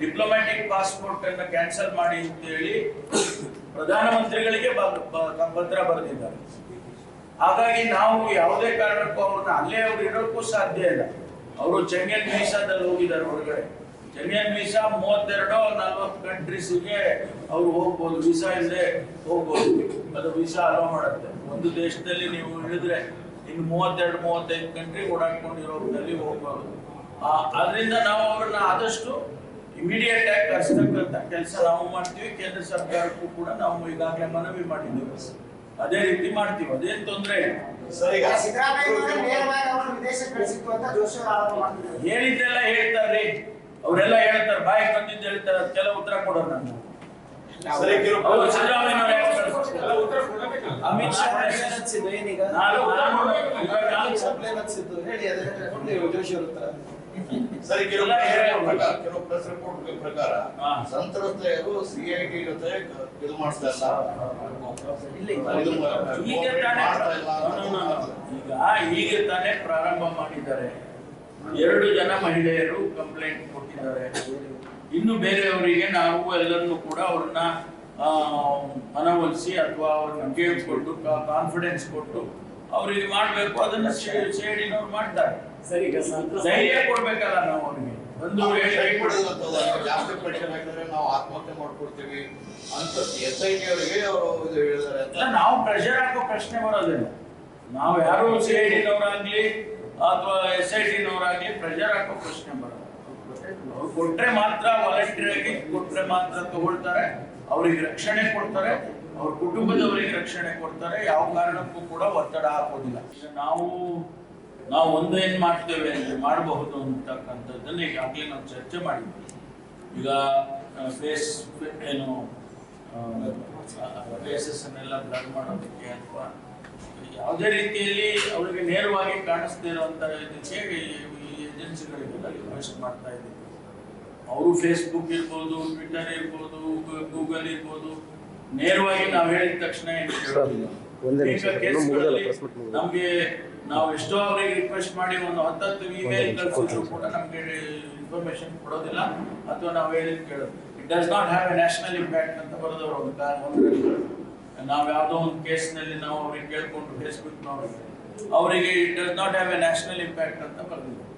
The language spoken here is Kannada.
ಡಿಪ್ಲೊಮ್ಯಾಟಿಕ್ ಪಾಸ್ಪೋರ್ಟ್ ಅನ್ನ ಕ್ಯಾನ್ಸಲ್ ಮಾಡಿ ಅಂತ ಹೇಳಿ ಪ್ರಧಾನಮಂತ್ರಿಗಳಿಗೆ ಪತ್ರ ಬರೆದಿದ್ದಾರೆ. ಹಾಗಾಗಿ ನಾವು ಯಾವುದೇ ಕಾರಣಕ್ಕೂ ಅವ್ರನ್ನ ಅಲ್ಲೇ ಅವ್ರು ಇರೋಕ್ಕೂ ಸಾಧ್ಯ ಇಲ್ಲ. ಅವರು ಚೆಂಗನ್ ವೀಸಾದಲ್ಲಿ ಹೋಗಿದ್ದಾರೆ ಹೊರಗಡೆ. ಚೆಂಗನ್ ವೀಸಾ ಮೂವತ್ತೆರಡು ನಲ್ವತ್ತು ಕಂಟ್ರೀಸ್ಗೆ ಅವ್ರು ಹೋಗ್ಬೋದು. ವೀಸಾ ಇಲ್ಲದೆ ಹೋಗ್ಬೋದು. ಅದು ವೀಸಾ ಅಲೋ ಮಾಡುತ್ತೆ. ಒಂದು ದೇಶದಲ್ಲಿ ನೀವು ಇಳಿದ್ರೆ ಇನ್ನು ಮೂವತ್ತೆರಡು ಮೂವತ್ತೈದು ಕಂಟ್ರಿ ಓಡಾಡ್ಕೊಂಡಿರೋದ್ರಲ್ಲಿ ಹೋಗ್ಬಾರ್ದು ಆ, ಅದರಿಂದ ನಾವು ಅವ್ರನ್ನ ಆದಷ್ಟು ಇಮಿಡಿಯೇಟ್ ಆಗಿ ಕಳಿಸ್ತಕ್ಕಂಥ ಕೆಲಸ ನಾವು ಮಾಡ್ತೀವಿ ಕೇಂದ್ರ ಸರ್ಕಾರಕ್ಕೂ ಕೂಡ ನಾವು ಈಗಾಗಲೇ ಮನವಿ ಮಾಡಿದ್ದೇವೆ. ಅದೇ ರೀತಿ ಮಾಡ್ತೀವಿ. ಅದೇನು ತೊಂದರೆ ಏನಿದ್ದೆಲ್ಲ ಹೇಳಿದ್ದೆಲ್ಲ ಹೇಳ್ತಾರ್ರಿ. ಅವರೆಲ್ಲ ಹೇಳ್ತಾರೆ. ಬಾಯಿ ಬಂದಿದ್ದು ಹೇಳ್ತಾರೆ. ಅದಕ್ಕೆಲ್ಲ ಉತ್ತರ ಹೌದು, ಸಿದ್ದರಾಮಯ್ಯ? ಅಮಿತ್ ಶಾ ಹಚ್ಚಿದ್ದು ಏನೀಗ? ನಾನು ಇವಾಗ ನಾನು ಸಪ್ಲೈನ್ ಹಚ್ಚಿದ್ದು ಹೇಳಿ ಅದೇ ಕೊಡ್ಲಿ ಜೋಶಿ ಅವ್ರ ಉತ್ತರ ಸರಿ ಕೆಲವು ಕೆಲವು ಪ್ರೆಸ್ ರಿಪೋರ್ಟ್ ಪ್ರಕಾರ. ಸಂತ್ರಸ್ತೆಯರು ಸಿಐಟಿ ಜೊತೆ ಇದು ಮಾಡಿಸ್ತಾ ಇಲ್ಲ. ಈಗ ತಾನೇ ಮಾಡ್ತಾ ಇಲ್ಲ. ಈಗ ಈಗ ತಾನೇ ಪ್ರಾರಂಭ ಮಾಡಿದ್ದಾರೆ. ಎರಡು ಜನ ಮಹಿಳೆಯರು ಕಂಪ್ಲೇಂಟ್ ಕೊಟ್ಟಿದ್ದಾರೆ. ಇನ್ನು ಬೇರೆಯವರಿಗೆ ನಾವು ಎಲ್ಲರನ್ನು ಕೂಡ ಅವ್ರನ್ನ ಮನವೊಲಿಸಿ ಅಥವಾ ಅವ್ರನ್ನ ಕೇಳಿಕೊಟ್ಟು ಕಾನ್ಫಿಡೆನ್ಸ್ ಕೊಟ್ಟು ಅವ್ರಿಗೆ ಮಾಡ್ಬೇಕು ಅದನ್ನ ಸೇಡಿನವ್ರು ಮಾಡ್ತಾರೆ. ಸರಿ ಧೈರ್ಯ ಕೊಡ್ಬೇಕಲ್ಲ ನಾವು ಅವ್ರಿಗೆ. ಒಂದು ಜಾಸ್ತಿ ಪ್ರೆಷರ್ ಹಾಕಿದ್ರೆ ನಾವು ಆತ್ಮಹತ್ಯೆ ಮಾಡ್ಕೊಡ್ತೀವಿ ಅಂತ ಎಸ್ ಐ ಟಿ ಅವರಿಗೆ ಅವರು ಇದು ಹೇಳಿದ್ದಾರೆ ಅಂತ. ನಾವು ಪ್ರೆಷರ್ ಹಾಕೋ ಪ್ರಶ್ನೆ ಬರೋದಿಲ್ಲ. ನಾವು ಯಾರು ಸಿ ಐ ಡಿನವರಾಗ್ಲಿ ಅಥವಾ ಎಸ್ ಐ ಟಿನವರಾಗ್ಲಿ ಪ್ರೆಷರ್ ಹಾಕೋ ಪ್ರಶ್ನೆ ಬರೋದು ಕೊಟ್ರೆ ಮಾತ್ರ ವಾಲಂಟಿಯರ್ ಆಗಿ ಕೊಟ್ರೆ ಮಾತ್ರ ತಗೊಳ್ತಾರೆ. ಅವ್ರಿಗೆ ರಕ್ಷಣೆ ಕೊಡ್ತಾರೆ. ಅವ್ರ ಕುಟುಂಬದವರಿಗೆ ರಕ್ಷಣೆ ಕೊಡ್ತಾರೆ. ಯಾವ ಕಾರಣಕ್ಕೂ ಕೂಡ ಒತ್ತಡ ಹಾಕೋದಿಲ್ಲ. ನಾವು ನಾವು ನಾವು ಏನ್ ಮಾಡ್ತೇವೆ ಅಂದ್ರೆ ಮಾಡಬಹುದು ಅಂತಕ್ಕಂಥದ್ದನ್ನ ಈಗಾಗಲೇ ನಾವು ಚರ್ಚೆ ಮಾಡಿದ್ವಿ. ಈಗ ಫೇಸ್ ಏನು ಫೇಸಸ್ ಅನ್ನೆಲ್ಲ ಬ್ಲರ್ ಮಾಡೋದಕ್ಕೆ ಅಥವಾ ಯಾವುದೇ ರೀತಿಯಲ್ಲಿ ಅವರಿಗೆ ನೇರವಾಗಿ ಕಾಣಿಸ್ದೇ ಅಂತ ಈ ಏಜೆನ್ಸಿಗಳಿಗೆಲ್ಲ ರಿಕ್ವೆಸ್ಟ್ ಮಾಡ್ತಾ ಇದ್ದೀವಿ. ಅವರು ಫೇಸ್ಬುಕ್ ಇರ್ಬೋದು ಟ್ವಿಟರ್ ಇರ್ಬೋದು ಗೂಗಲ್ ಇರ್ಬೋದು. ನೇರವಾಗಿ ನಾವು ಹೇಳಿದ ತಕ್ಷಣ. ನಮ್ಗೆ ನಾವು ಎಷ್ಟೋ ಅವರಿಗೆ ರಿಕ್ವೆಸ್ಟ್ ಮಾಡಿ ಒಂದು ಹತ್ತತ್ತು ಇಮೇಲ್ ಕಳಿಸಿದ್ರು ಕೂಡ ನಮ್ಗೆ ಇನ್ಫಾರ್ಮೇಶನ್ ಕೊಡೋದಿಲ್ಲ. ಅಥವಾ ನಾವು ಹೇಳಿದ್ ಕೇಳೋದು. It does not have a national impact ಅಂತ ಬರೋದವ್ರ ಒಂದು ಕಾರಣ ನಾವು ಯಾವುದೋ ಒಂದು ಕೇಸ್ನಲ್ಲಿ ನಾವು ಅವ್ರಿಗೆ ಕೇಳ್ಕೊಂಡು ಫೇಸ್ಬುಕ್ ಅವರಿಗೆ it does not have a national impact ಅಂತ ಬರೆದಿದ್ದಾರೆ